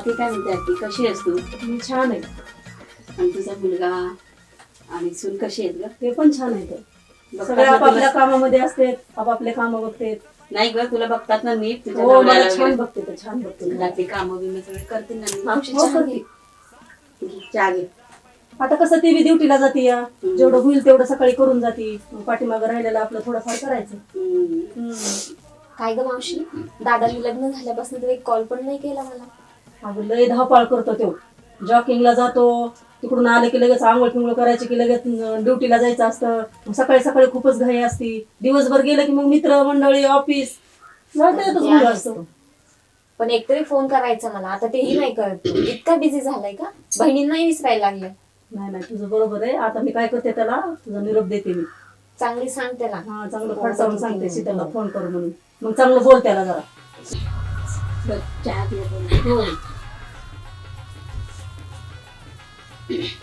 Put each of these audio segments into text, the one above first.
बाकी काय म्हणते आजी कशी आहेस तू? मी छान आहे. आणि तुझा मुलगा आणि सून कशी आहेत ग? ते पण छान आहे ते सगळे आपापल्या? कामामध्ये असते आपापले काम बघते नाही ग तुला बघतात ना नीट तुझ्या हो मला नवऱ्याला छान वगैरे. बघते ते छान बघते घरातली कामं बिमं सगळे करतील ना नीट. मावशी हो, चहा करते. घे. चहा घे. आता कसं ती बी ड्युटीला जाते या जेवढं होईल तेवढं सकाळी करून जाते. मग पाठीमागं राहिलेलं आपलं थोडंफार करायचं. हम्म. काय ग मावशी? दादानी लग्न झाल्यापासून तर एक कॉल पण नाही केला मला. अगं लय धावपाळ करतो तो. जॉकिंगला जातो तिकडून आलं की लगेच आंघोळ फिंगोळ करायची की लगेच ड्युटीला जायचं असतं. मग सकाळी सकाळी खूपच घाई असती. दिवसभर गेलं की मग मित्र मंडळी ऑफिस असतं. पण एकतरी फोन करायचा मला. आता तेही नाही करत. इतका बिझी झालाय का? बहिणींनाही विसरायला लागलाय नाही नाही तुझं बरोबर आहे. आता मी काय करते त्याला? तुझा निरोप देते मी. चांगली सांग त्याला. हा चांगलं फडसावून सांगते. सीताला फोन करू म्हणून. मग चांगलं बोल त्याला जरा.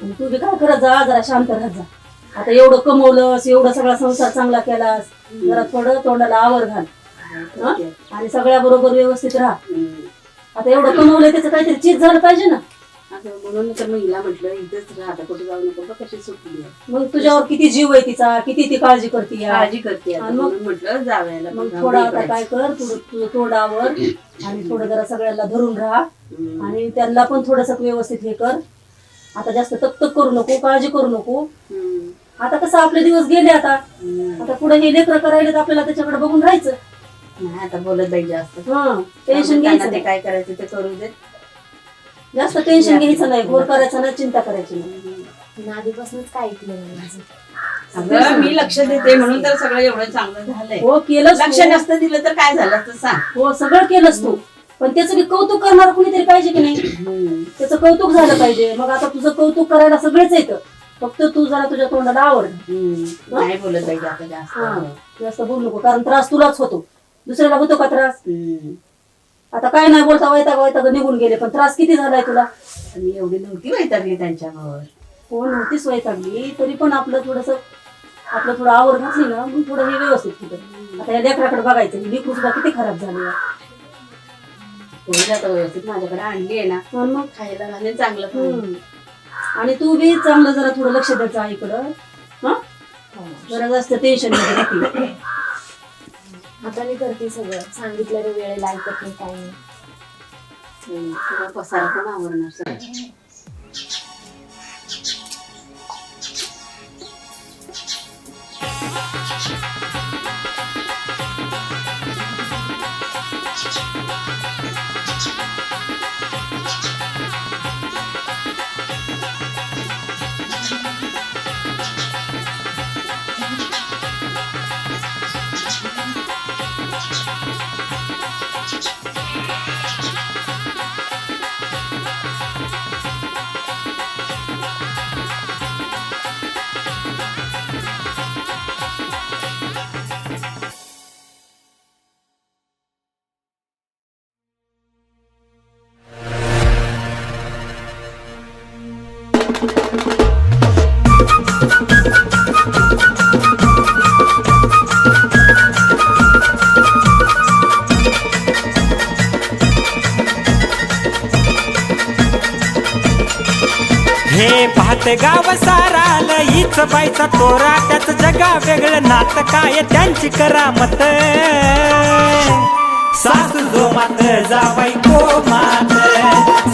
तू बी काय करत जा जरा शांत राहत जा आता एवढं कमवलंस एवढा सगळा संसार चांगला केलास जरा थोडं तोंडाला आवर घाल हा? आणि सगळ्या बरोबर व्यवस्थित राहा. आता एवढं कमवलंय त्याचं काहीतरी चीज झालं पाहिजे ना म्हणून तर मग हिला म्हटलं इथंच राहता कुठे जाऊ नको बघ कशी सुटली आहे. मग तुझ्यावर किती जीव आहे तिचा किती ती काळजी करते. काळजी करते आता. आणि मग- म्हणून म्हटलं जावयाला मग थोडा आता काय कर तुझं तोंडावर आणि थोडं जरा सगळ्यांना धरून राहा हम्म. आणि त्यांना पण थोडस व्यवस्थित हे कर आता जास्त तकतक करू नको काळजी करू नको हम्म. आता कसं आपले दिवस गेले आता हम्म. आता पुढे हे लेकर करायला तर आपल्याला त्याच्याकडे बघून राहायचं नाही आता बोलत बाई जास्त हा टेन्शन त्यांना घ्यायचं ते नाही. काय करायचं ते करू दे जास्त टेन्शन घ्यायचं नाही घोर करायचं नाही चिंता करायची नाही. मी आधीपासूनच काय ऐकलं नाही माझं. अगं मी लक्ष देते म्हणून तर सगळं एवढं चांगलं झालंय. हो केलंच लक्ष तू. नसतं दिलं तर काय झालं असतं सांग. हो सगळं केलंच तू. पण त्याचं बी कौतुक करणार कुणीतरी पाहिजे की नाही. त्याचं कौतुक झालं पाहिजे. मग आता तुझं कौतुक करायला सगळेच येतं फक्त तू जरा तुझ्या तोंडाला आवड. नाही बोलत बाई आता जास्त. हा जास्त बोलू नको कारण त्रास तुलाच होतो. दुसऱ्याला होतो का त्रास? हम्म. आता काय नाही बोलता वैताग वैताग निघून गेले पण त्रास किती झालाय तुला? मी एवढी नव्हती वैतागली त्यांच्यावर. हो नव्हतीच वैतागली? तरी पण आपलं थोडस आपलं थोडं आवड घातली ना मग थोडं हे व्यवस्थित होतं. आता या लेकराकडे बघायचं ही लेकरू सुद्धा किती खराब झाली आहे. होईल आता व्यवस्थित माझ्याकडे आणली आहे ना मग? खायला घालेन चांगलं. हम्म. आणि तू बी चांगलं जरा थोडं लक्ष द्यायचं आईकडं हा? जरा जास्त टेन्शनमध्ये आता मी करते सगळं सांगितलेल्या वेळेला ऐकत नाही काय नाही तुला पसारा पण आवडणार सगळं. हे पाहत गाव साराल हीच बाईचा तोरा त्याच जगा वेगळं नात काय त्यांची करामत. सासू जो मात जावाई को मात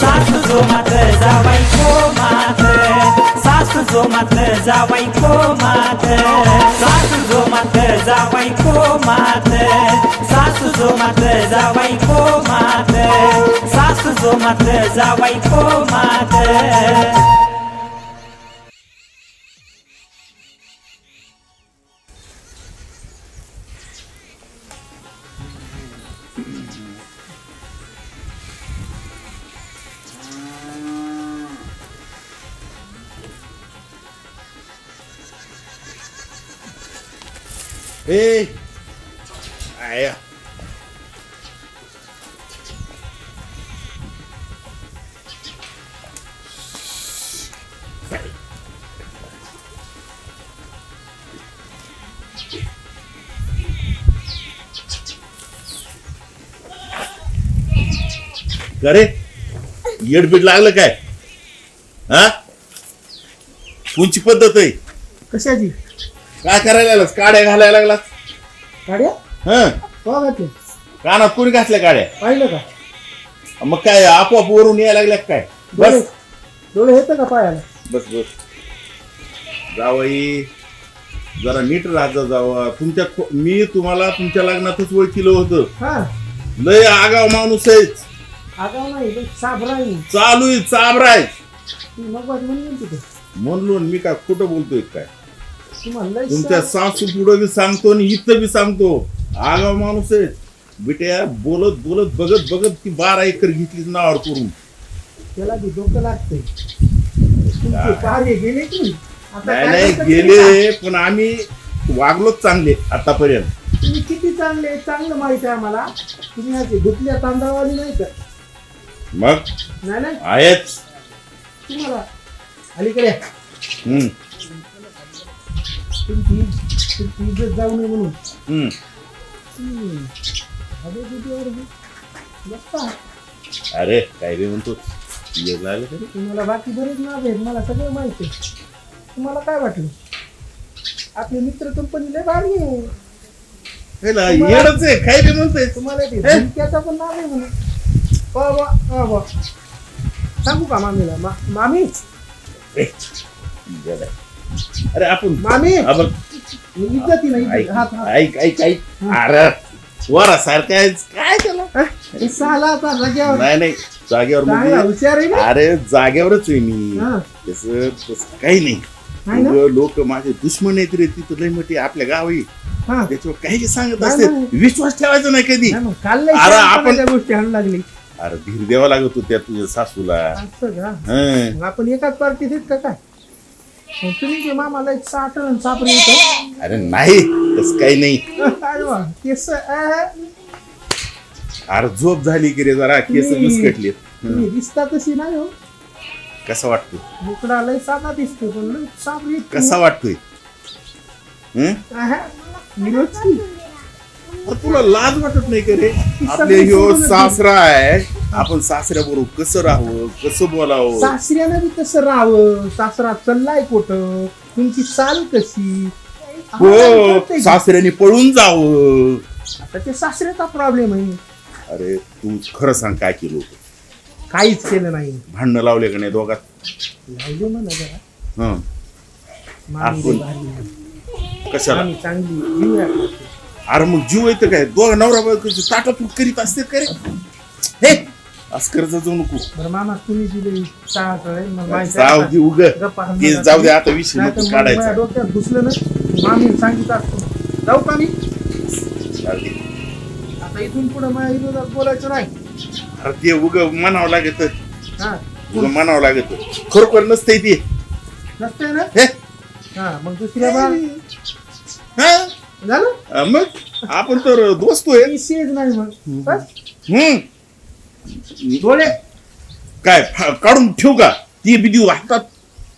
सासू जो मात जावाई को मात सासू जो मात जावाई को मात सासू जो मात जावाई को मात सासू जो मात जावाई को मात सासू जो मात जावाई को मात Gare? येडबीड लागलं काय? हा? कोणची पद्धत आहे? कशाची? काय करायला लागलास? काड्या घालायला लागलास? गाड्या हं. का घातले कानात कोणी घातल्या काड्या? पाहिलं का? मग काय आपोआप वरून यायला लागल्या का काय? डोळे बस. डोळे येतं का पायाला? बस बस. जावई जरा नीट राहत जावा. तुमच्या खो- मी तुम्हाला तुमच्या लग्नातच ओळखीलं होतं. हा. लय आगाव माणूस आहे आगाव नाही लय साबरा आहे. चालू आहे चाबराय ती म्हणून म्हणलो ना मी काय खोटं बोलतोय काय? तुमच्या सासू पुढं बी सांगतो आणि इथं बी सांगतो. आगाव माणूस आहे. बिट्या बोलत बोलत बघत बघत ती बारा एकर घेतली नावावर करून. त्याला बी डोकं लागतंय. तुमचे कार्य गेले की आता नाही काय नाही करता गेले पण आम्ही वागलोच चांगले आतापर्यंत. तुम्ही किती चांगले चांगलं माहिती आहे आम्हाला. तुम्ही असे गुतल्या तांदळावाली नाही का? मग? आहेच अलीकडे. हम्म. तुमची तुमची इज्जत जाऊ नये म्हणून. हम्म. हम्म. अरे बुद्धीवर. बसता. अरे काय बी म्हणतो. ये लागलं का रे? तुम्हाला बाकी बरेच नाव आहेत. मला सगळं माहिती आहे. तुम्हाला काय वाटलं? आपले मित्र कंपनी लय भारी आहे. येडच आहे. काय बी म्हणतोय. तुम्हाला ते पण नाव आहे म्हणून. वा सांगू का मामीला मा, मामी ए. अरे आपण मामी आपण इज्जती नाही ऐक हात हात ऐक ऐक ऐक अरे वरा सारखं आहे काय त्याला हे साला आता जाग्यावर नाही नाही जागेवर चांगला म्हणजे हुशार आहे ना अरे जागेवरच आहे मी हा. तसं तसं काही नाही ना लोक माझे दुश्मन आहेत रे तिथं लय मोठी आपल्या गावी हा त्याच्यावर काही जे सांगत नाही, असते नाही. विश्वास ठेवायचा नाही कधी नाही मग काल लय अरे आपण- गोष्टी आणू लागली अरे धीर द्यावा लागत होत्या तुझ्या सासूला. असं का? हं. मग आपण एकाच पार्टीत आहेत का काय? मग तुम्ही ते मामाला एक साठ आणि सापरी येतो. अरे नाही तसं काही नाही. अरे वा केस अरे झोप झाली की रे जरा केस विस्कटले. तुम्ही दिसता तशी नाही हो. कसा वाटतोय? मुकडा लय साधा दिसतो पण लय सापरी कसा वाटतोय? हं? विरोधी अरे तुला लाज वाटत नाही का रे? आपले ह्यो सासरा आहे आपण सासऱ्या बरोबर कसं राहावं कसं बोलावं? सासऱ्यानं बी तसं राहावं. सासरा चाललाय कुठं? तुमची चाल कशी? आम्हाला हो कळतंय. सासऱ्याने पळून जावं. आता ते सासऱ्याचा प्रॉब्लेम आहे. अरे तू खरं सांग काय केलं होतं? काहीच केलं नाही. भांडणं लावले का नाही दोघात? लावले म्हणा जरा. हं. मामी आपण- लय भारी आहे. कशाला? मामी चांगली अरे मग जीव येतं काय? दोघं नवरा बायकोची ताटातूट करीत असते काय हे असं करत जाऊ नको. बरं मामा तुम्ही दिले शाळा कळेल मग माहिती जाऊ दे उग? गप्पा ते. जाऊ दे आता विषय नाही तर नको मग माझ्या डोक्यात घुसलं ना मामी सांगितलं असतं. जाऊ का मी? जाऊ दे. आता इथून पुढे माझ्या विरोधात बोलायचं नाही. अरे ते उग म्हणावं लागत हा. उग म्हणावं लागत खरोखर नसते ते. नसतंय ना? हे? हा मग दुसऱ्या बार हा? झालं? अं, मग? आपण तर दोस्त आहे विषयच नाही मग बस. हम्म. डोळे. काय फा- काढून ठेवू का? ती बिदी वाटतात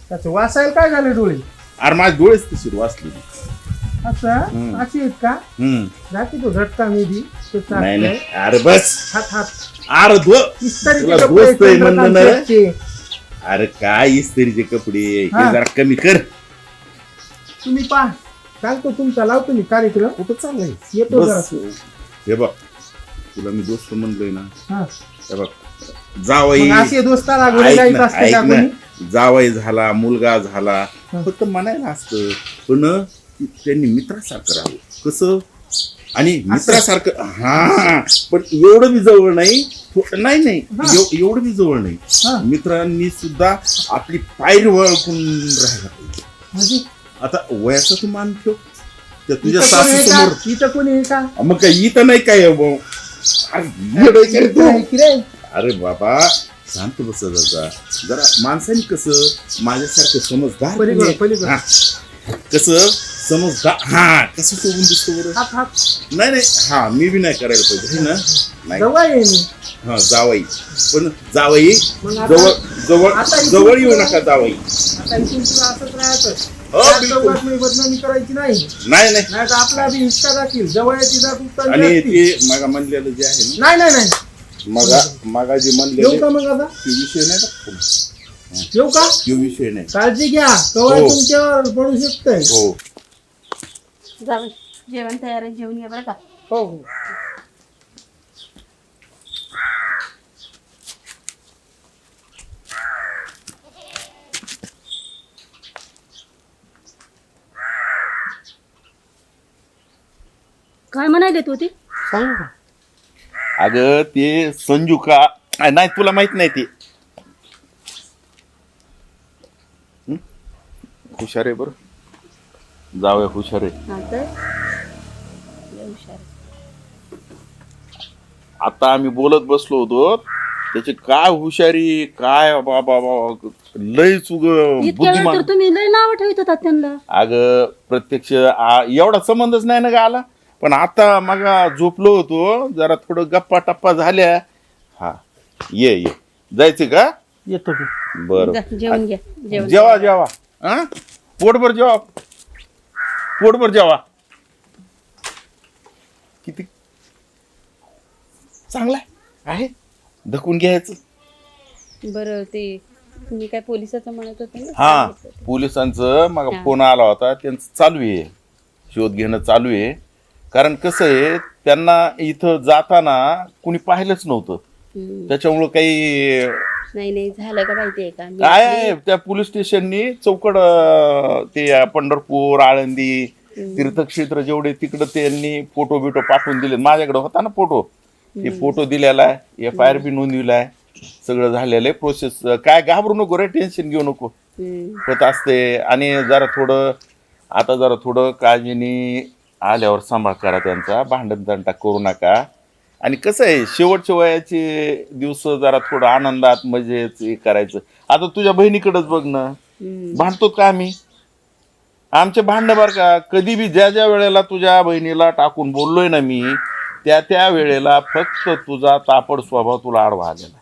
त्याचं वाचायला काय झालं डोळे? अरे माझे डोळेच तशी वाचले असं? हम्म. अशी आहेत का? हम्म. जाते तो झटका मेधी तो नाही नाही. चाकतोय. अरे बस. हात हात. अरे दो इस्तारीचे तुला कपडे, दोस्त आहे म्हणलं ना रे? चंद्रकांतचे. अरे काय इस्त्रीचे कपडे? हे हा. जरा कमी कर. तुम्ही पहा. सांगतो तुमचा लावतो मी कार्यक्रम? कुठं चाललंय? येतो जरा बस हे बघ तुला मी दोस्त म्हणलोय ना. हा. हे बघ जावई. मग असे दोस्ताला गोळी ऐक लाईत ना असते का ऐक ना. कोणी? जावई झाला मुलगा झाला. हा. फक्त म्हणायला असतं पण त्यांनी मित्रासारखं राहावं. कसं? आणि मित्रासारखं हा. पण एवढं बी जवळ नाही. थो- नाही नाही. हा. एव- एवढं बी जवळ नाही. हा. मित्रांनी सुद्धा आपली पायरी वळखून राहायला पाहिजे. म्हणजे आता वयाचा तू मान ठेव त्या तुझ्या इथं कोणी सासू समोर का? इथं कोणी आहे का मग काय इथं नाही काय भाऊ? अरे येडं आहे इथं तू? रे? अरे बाबा शांत बस जरा जरा माणसाने कसं माझ्यासारखं समजदार पलीकडं, कोणी आहे? पलीकडं. हा. कसं समजदार हा कसं सोडून दिसतो बरं नाही नाही हा मी बी नाही करायला पाहिजे हे ना नाही जवळ मी हा जावई पण जावई मग आता- जवळ जवळ आता इथून जवळ येऊ पुढं- नका जावई आता इथून तुला असंच राहायचं हो. चौकात मी बदनामी करायची नाही. नाही नाही. नाही तर आपला बी हिस्सा जातील जवळ तिचा आणि ते मला म्हणलेलं जे आहे ना नाही नाही नाही. मगा मगा जे येऊ म्हणले का मग आता? ते विषय नाही. येऊ का? तो विषय नाही. काळजी घ्या. कवा हो. तुमच्यावर पडू शकतंय. हो. जावं जेवण तयार आहे जेवण घ्या बरं का. हो हो. काय म्हणायले तू ती? सांग ना. अगं ते संजू का? नाही तुला माहीत नाही ते. हं? हुशार आहे बरं. जाऊया हुशार आहे. आता आम्ही बोलत बसलो होतो त्याची काय हुशारी काय बाबा बाबा लय इतक्या वेळ बुद्धिमान. तर तुम्ही लय नाव ठेवत होतात त्यांना. अगं प्रत्यक्ष आ- एवढा संबंधच नाही ना ग आला? पण आता मग झोपलो होतो जरा थोडं गप्पा टप्पा झाल्या. हा ये ये. जायचं का? येतो की. बरं. जा, जेवण घ्या जेवण. जेवा जेवा. हा? पोटभर जेवा. पोटभर जेवा. किती? चांगला आहे. धकून घ्यायचं. बरं ते तुम्ही काय पोलिसाचं म्हणत होते ना? हा पोलिसांचं. मग फोन आला होता. त्यांचं चालू आहे. शोध घेणं चालू आहे. कारण कसं आहे त्यांना इथं जाताना कुणी पाहिलंच नव्हतं. हम्म. त्याच्यामुळं काही नाही नाही झालं का माहितीये का? मी काय आहे त्या पोलीस स्टेशननी चौकड अं, ते पंढरपूर आळंदी तीर्थक्षेत्र जेवढे तिकडं त्यांनी फोटो बिटो पाठवून दिले माझ्याकडे होता ना फोटो. ते फोटो दिलेला आहे एफ आय आर बी नोंदविला आहे. सगळं झालेलं आहे प्रोसेस काय घाबरू नको रे टेन्शन घेऊ नको. हम्म. होत असते. आणि जरा थोडं आता जरा थोडं काळजीने आल्यावर सांभाळ करा त्यांचा भांडण तंटा करू नका आणि कसं आहे शेवटच्या वयाचे दिवस जरा थोडं आनंदात मजेत हे करायचं आता तुझ्या बहिणीकडेच बघ ना. भांडतो का आम्ही आमचे भांडणं बरं का कधी बी ज्या ज्या वेळेला तुझ्या बहिणीला टाकून बोललोय ना मी त्या त्या वेळेला फक्त तुझा तापड स्वभाव तुला आडवा आलेला.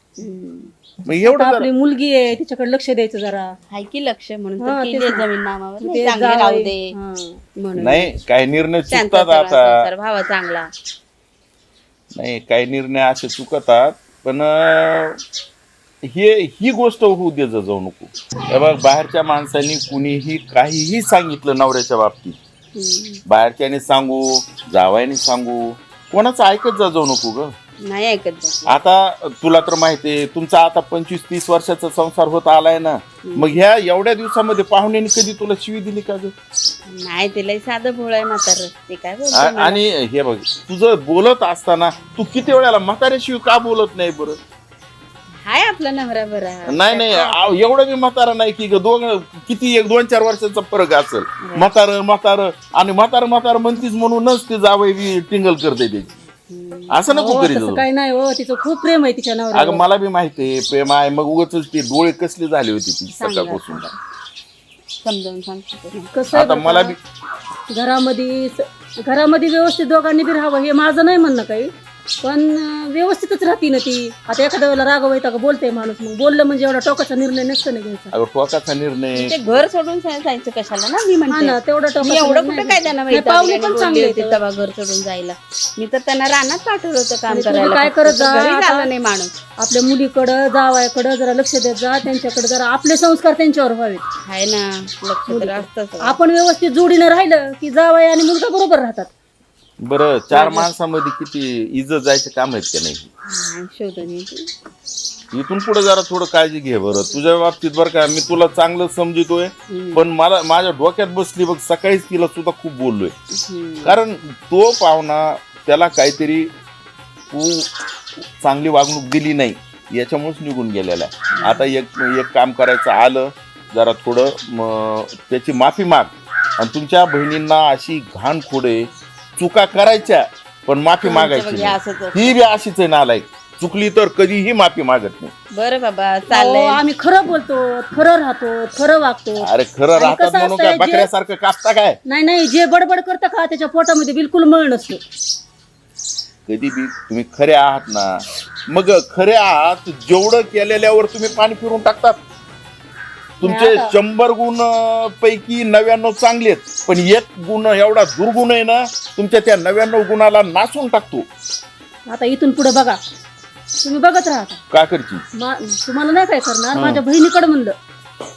मग एवढं आपली जरा- मुलगी आहे तिच्याकडे लक्ष द्यायचं जरा. हाय की लक्ष म्हणून हा, तेच ना. जमीन नाही, चांगली जावई. राहू दे. हा, म्हणून. नाही काही निर्णय त्यांचा चुकतात सगळा आता. संसार भावा चांगला. नाही काही निर्णय असे चुकतात पण अं, हे ही गोष्ट होऊ दे जाऊ नको हे बघ बाहेरच्या माणसांनी कुणीही काहीही सांगितलं नवऱ्याच्या बाबतीत. बाहेरच्याने सांगू जावायने सांगू कोणाचं ऐकत जा जाऊ नको ग नाही ऐकत. आता तुला तर माहिती आहे तुमचा आता पंचवीस तीस वर्षाचा संसार होत आलाय ना. मग ह्या एवढ्या दिवसामध्ये पाहुण्याने कधी तुला शिवी दिली का ग? नाही तिला साधं भोळ आहे म्हातार. ते काय बोलतो आ- मला. आणि हे बघ तुझं बोलत असताना तू किती वेळेला म्हाताऱ्याशिवाय का बोलत नाही बरं? हाय आपला नवरा बरा. नाही नाही एवढं मी म्हातारा नाही की ग दोन किती एक दोन चार वर्षाचा फरक असेल. म्हातार म्हातार आणि म्हातार म्हातार म्हणतीस म्हणूनच ते जावई बी टिंगल करते त्याची. असं नको हो, करीत तसं जाऊ. काही नाही हो तिचं खूप प्रेम आहे तिच्या अगं नवऱ्यावर मला बी माहिती आहे प्रेम आहे मग उगाच ते डोळे कसले झाले होते ती सकाळपासून समजावून सांगतो. कसं आहे आता बरं मला? बी घरामध्ये घरामध्ये व्यवस्थित दोघांनी बी राहावं हे माझं नाही म्हणणं काही पण व्यवस्थितच राहते ना ती. आता एखाद्या वेळेला रागव येतं का? बोलते माणूस मग. बोललं म्हणजे एवढा टोकाचा निर्णय नसतं ना घ्यायचा. अगं टोकाचा निर्णय. ते घर सोडून जा- जायचं कशाला ना? मी हा म्हणते ना तेवढा मी टोकाचा एवढं निर्णय कुठं काय त्यांना नाही, पाहुणे पण चांगले होते आहेत. तेव्हा घर सोडून जायला. मी तर त्यांना रानात पाठवलं होतं काम आणि तुम्ही करायला. काय. करत जा, आता- आलं नाही माणूस. आपल्या मुलीकडं जावायकडं जरा लक्ष देत जा. त्यांच्याकडे जरा आपले संस्कार त्यांच्यावर व्हावेत. आहे ना लक्ष तर असतंच. आपण व्यवस्थित जोडीनं राहिलं की जावाय आणि मुलगा बरोबर राहतात. बरं चार माणसामध्ये किती इज्जत जायचे काम आहेत का नाही? हा, शोधून येते. इथून पुढे जरा थोडं काळजी घे बरं. तुझ्या बाबतीत बरं का मी तुला चांगलं समजितोय पण मला माझ्या डोक्यात बसली बघ सकाळीच तिला सुद्धा खूप बोललोय. हम्म. कारण तो पाहुणा त्याला काहीतरी तू चांगली वागणूक दिली नाही याच्यामुळेच निघून गेलेला आहे. आता एक एक काम करायचं आलं जरा थोडं म, त्याची माफी माग. आणि तुमच्या बहिणींना अशी घाण खोडे चुका करायच्या पण माफी मागायची बघ, हे नाही. असंच होतं. ही बी अशीच आहे नालायक. चुकली तर कधीही माफी मागत नाही. बरं बाबा अहो, चाललंय आम्ही खरं बोलतो खरं राहतो खरं वागतो. अरे खरं आणि राहतात कसं म्हणून असतंय, काय जे- बकऱ्यासारखं कापता काय? नाही नाही जे बडबड करतं का त्याच्या पोटामध्ये बिलकुल मळ नसतो. कधी बी तुम्ही खरे आहात ना मग खरे आहात जेवढं केलेल्यावर तुम्ही पाणी फिरून टाकतात. तुमचे शंभर गुण पैकी नव्याण्णव चांगले आहेत. पण एक गुण एवढा दुर्गुण आहे ना तुमच्या त्या नव्याण्णव गुणाला नासून टाकतो. आता इथून पुढे बघा. तुम्ही बघत राहता का करची मा- तुम्हाला नाही काय करणार? माझ्या बहिणीकडे म्हणलं.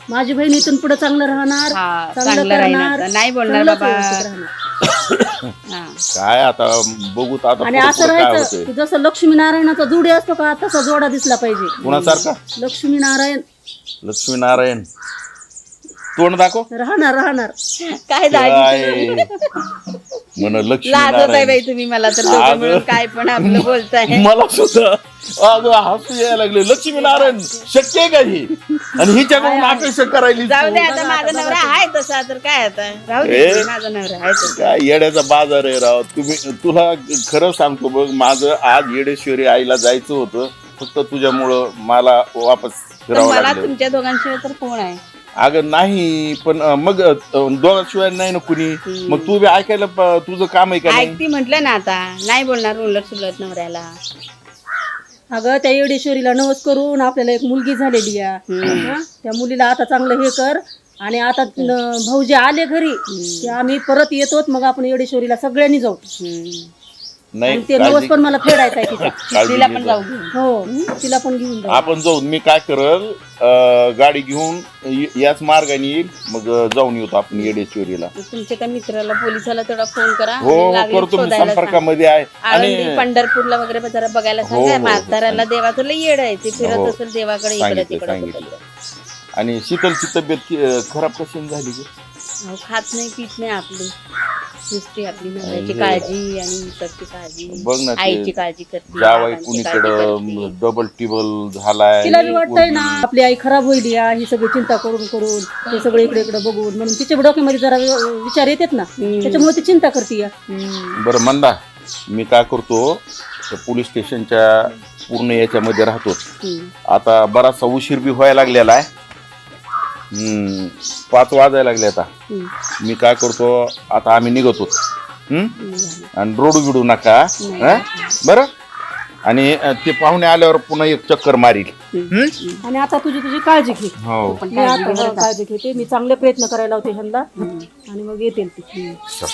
माझी बहीण इथून पुढे चांगलं राहणार हा चांगलं चांगलं राहणार करणार, नाही बोलणार चांगलंच बाबा. व्यवस्थित राहणार. हा काय आता बघू तर आता आणि पुढं असं पुढं काय राहायचं होतंय. की जसं लक्ष्मीनारायणाचा जोडी असतो का तसा जोडा दिसला पाहिजे. कुणासारखा? लक्ष्मीनारायण. लक्ष्मीनारायण. तोंड दाखव. राहणार राहणार. काय दाजी काय? लाजत आहे बाई तुम्ही मला तर दोघं अगं. मिळून काय पण आपलं बोलताय. मला सुद्धा अगं हसू यायला लागले. लक्ष्मीनारायण शक्य आहे का ही? आणि हिच्याकडून अपेक्षा करायली जाऊ दे. आता माझा नवरा आहे तसा तर काय आता? राहू ए. दे माझा नवरा आहे तसा. काय येड्याचा बाजार आहे राव. तुम्ही तुला खरं सांगतो बघ माझं आज येडेश्वरी आईला जायचं होतं. फक्त तुझ्यामुळं मला वापस फिरावं मला लागलं. तुमच्या दोघांशिवाय तर कोण आहे? अगं नाही पण अं, मग अं, दोघांशिवाय नाही ना कुणी? मग तू बी ऐकायला प- तुझं काम आहे का नाही? ऐकती म्हटलं ना आता. नाही बोलणार उलट सुलट नवऱ्याला. अगं त्या येडेश्वरीला नवस करून आपल्याला एक मुलगी झालेली आहे. हं? त्या मुलीला आता चांगलं हे कर. आणि आता न- भाऊजी आले घरी की आम्ही परत येतो मग आपण येडेश्वरीला सगळ्यांनी जाऊ. हम्म. नाही आणि ते नवस काळजी- पण मला फेडायचा आहे तिचा काळजी तिला पण. जाऊ घेऊन हो तिला पण घेऊन आपण जाऊ. मी काय करल अं, गाडी घेऊन य- याच मार्गाने येईल मग अं, जाऊन येतो आपण येडेश्वरीला. तुमच्या त्या मित्राला पोलिसाला तेवढा फोन करा. हो आणि लागले करतो मी शोधायला सांगा. संपर्कामध्ये आहे. आळंदी आणि पंढरपूरला वगैरे जरा बघायला हो, सांगा. हो, म्हाताऱ्याला देवाचं लय येड आहे. ते फिरत हो. असेल देवाकडे इकडे सांगितलं तिकडे. सांगितलं. आणि शीतलची तब्येत कि- अं, खराब कशी झाली ग? अहो, खात नाही पित नाही आपली नुसती आपली नवऱ्याची. काळजी आणि इकडची काळजी बघ ना ते आईची काळजी करते जावाई बाबांची काळजी कुणीकडं करते. डबल टिबल झालाय तिला बी वाटतंय ना आपली आई खराब होईल या ही सगळी चिंता करून करून हे सगळं इकडे इकडे बघून म्हणून तिच्या डोक्यामध्ये जरा वि- विचार येतात ना त्याच्यामुळे ती चिंता करते या हम्म. बरं मंदा मी काय करतो त्या पोलीस स्टेशनच्या पूर्ण याच्यामध्ये राहतो हम्म. आता बराचसा उशीर बी व्हायला लागलेला आहे हम्म, पाच वाजायला लागले आता. मी काय करतो आता आम्ही निघतो. हम्म? हम्म. आणि रोड बिडू नका हं? बरं? आणि अं, ते पाहुणे आल्यावर पुन्हा एक चक्कर मारील. हम्म? आणि आता तुझी तुझी काळजी घे. हो. मी आता काळजी घेते. मी चांगले प्रयत्न करायला होते ह्यांना. आणि मग येतील ती. चल.